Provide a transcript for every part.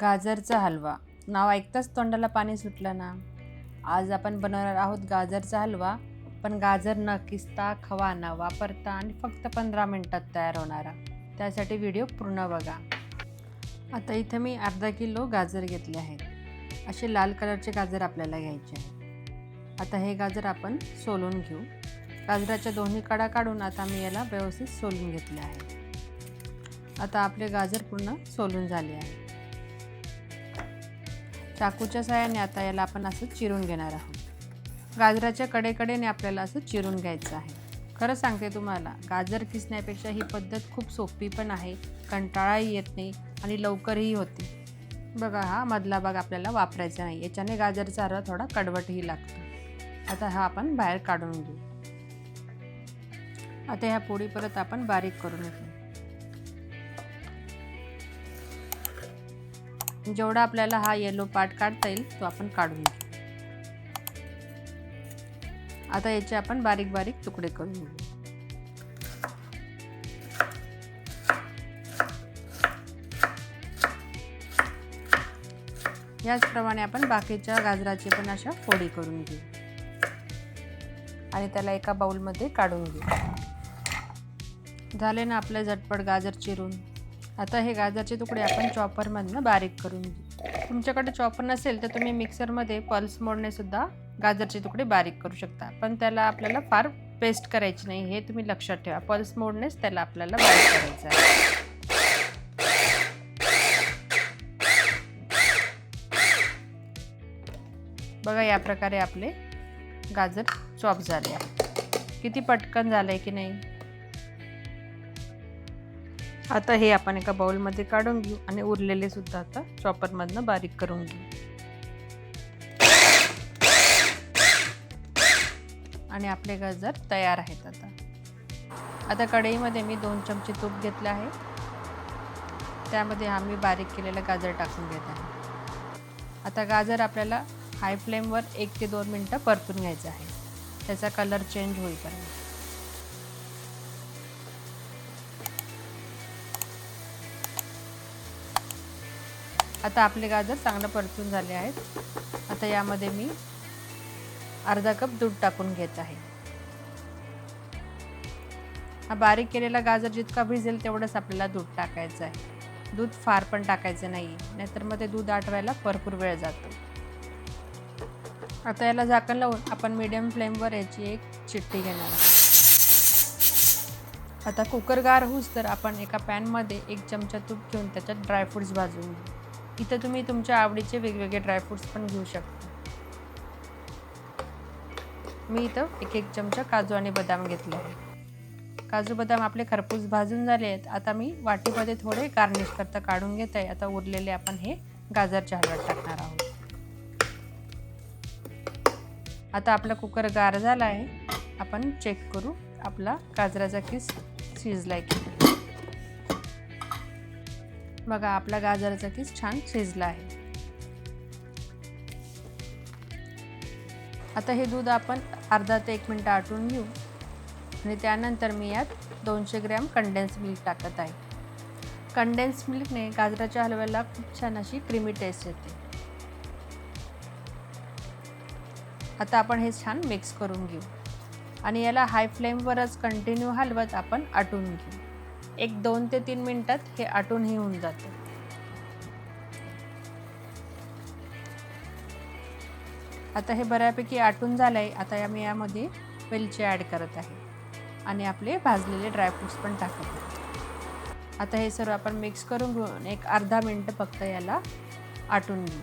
गाजरचा हलवा. नाव ऐकताच तोंडाला पाणी सुटलं ना. आज आपण बनवणार आहोत गाजरचा हलवा पण गाजर न किसता खवा न वापरता आणि फक्त पंधरा मिनटात तयार होणारा. त्यासाठी व्हिडिओ पूर्ण बघा. आता इथं मी अर्धा किलो गाजर घेतले आहेत. असे लाल कलरचे गाजर आपल्याला घ्यायचे आहेत. आता हे गाजर आपण सोलून घेऊ. गाजराच्या दोन्ही कडा काढून आता मी याला व्यवस्थित सोलून घेतले आहे. आता आपले गाजर पूर्ण सोलून झाले आहे. चाकूच्या सहाय्याने आता याला आपण असं चिरून घेणार आहोत. गाजराच्या कडेकडेने आपल्याला असं चिरून घ्यायचं आहे. खरं सांगते तुम्हाला गाजर किसण्यापेक्षा ही पद्धत खूप सोपी पण आहे कंटाळाही येत नाही आणि लवकरही होते. बघा हा मधला भाग आपल्याला वापरायचा नाही याच्याने गाजरचा हलवा थोडा कडवटही लागतो. आता हा आपण बाहेर काढून घेऊ. आता ह्या पोळी परत आपण बारीक करून घेऊ. जेवढा आपल्याला हा येलो पार्ट काढता येईल तो आपण काढून घेऊ. आता याचे आपण बारीक बारीक तुकडे करून घेऊ. याचप्रमाणे आपण बाकीच्या गाजराचे पण अशा फोडी करून घेऊ. आणि त्याला एका बाउलमध्ये काढून घेऊ. झाले ना आपले झटपट गाजर चिरून. आता हे गाजरचे तुकडे आपण चॉपरमधनं बारीक करून घेऊ. तुमच्याकडे चॉपर नसेल तर तुम्ही मिक्सरमध्ये पल्स मोडणेसुद्धा गाजरचे तुकडे बारीक करू शकता. पण त्याला आपल्याला फार पेस्ट करायची नाही हे तुम्ही लक्षात ठेवा. पल्स मोडनेच त्याला आपल्याला बारीक करायचं आहे. बघा या प्रकारे आपले गाजर चॉप झाले किती पटकन झालं आहे की नाही? आता हे आपण एका बाउलमध्ये काढून घेऊ आणि उरलेले सुद्धा आता चॉपरमधनं बारीक करून घेऊ. आणि आपले गाजर तयार आहेत आता. आता कढईमध्ये मी दोन चमचे तूप घेतलं आहे. त्यामध्ये हा मी बारीक केलेलं गाजर टाकून घेत आहे. आता गाजर आपल्याला हाय फ्लेमवर एक ते दोन मिनटं परतून घ्यायचं आहे. त्याचा कलर चेंज होईपर्यंत. आता आपले गाजर चांगलं परतून झाले आहेत. आता यामध्ये मी अर्धा कप दूध टाकून घेत आहे. हा बारीक केलेला गाजर जितका भिजेल तेवढंच आपल्याला दूध टाकायचं आहे. दूध फार पण टाकायचं नाही नाहीतर मग ते दूध आटवायला भरपूर वेळ जातो. आता याला झाकण लावून आपण मीडियम फ्लेमवर याची एक चिट्टी घेणार आहोत. आता कुकर गार होऊस तर आपण एका पॅनमध्ये एक चमचा तूप घेऊन त्याच्यात ड्रायफ्रूट्स भाजून घेऊ. इथं तुम्ही तुमच्या आवडीचे वेगवेगळे ड्रायफ्रूट्स पण घेऊ शकता. मी इथं एक एक चमचा काजू आणि बदाम घेतले आहे. काजू बदाम आपले खरपूस भाजून झाले आहेत. आता मी वाटीमध्ये थोडे गार्निश करता काढून घेत आहे. आता उरलेले आपण हे गाजरच्या हलव्यात टाकणार आहोत. आता आपला कुकर गार झाला आहे. आपण चेक करू आपला गाजराचा किस शिजलाय की बघा आपला गाजराचा किस छान शिजला आहे. आता हे दूध आपण अर्धा ते एक मिनटं आटून घेऊ. आणि त्यानंतर मी यात दोनशे ग्रॅम कंडेन्स मिल्क टाकत आहे. कंडेन्स मिल्कने गाजराच्या हलव्याला खूप छान अशी क्रीमी टेस्ट येते. आता आपण हे छान मिक्स करून घेऊ. आणि याला हाय फ्लेमवरच कंटिन्यू हलवत आपण आटून घेऊ. एक दोन ते तीन मिनटात हे आटूनही होऊन जाते. आता हे बऱ्यापैकी आटून झालं आहे आता या मी यामध्ये वेलची ॲड करत आहे. आणि आपले भाजलेले ड्रायफ्रूट्स पण टाकत आहे. आता हे सर्व आपण मिक्स करून घेऊन एक अर्धा मिनटं फक्त याला आटून घेऊ.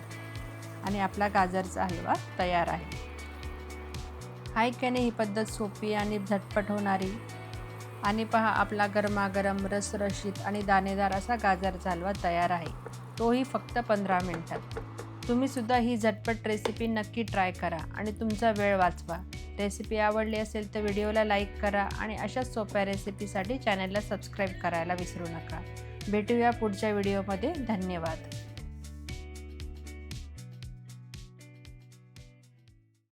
आणि आपला गाजरचा हलवा तयार आहे. हाय कॅने ही पद्धत सोपी आणि झटपट होणारी. आणि पहा आपला गरमागरम रसरशीत आणि दाणेदार असा गाजर चालवा तयार आहे. तोही फक्त पंधरा मिनटात. तुम्हीसुद्धा ही झटपट रेसिपी नक्की ट्राय करा आणि तुमचा वेळ वाचवा. रेसिपी आवडली असेल तर व्हिडिओला लाईक करा आणि अशाच सोप्या रेसिपीसाठी चॅनलला सबस्क्राईब करायला विसरू नका. भेटूया पुढच्या व्हिडिओमध्ये धन्यवाद.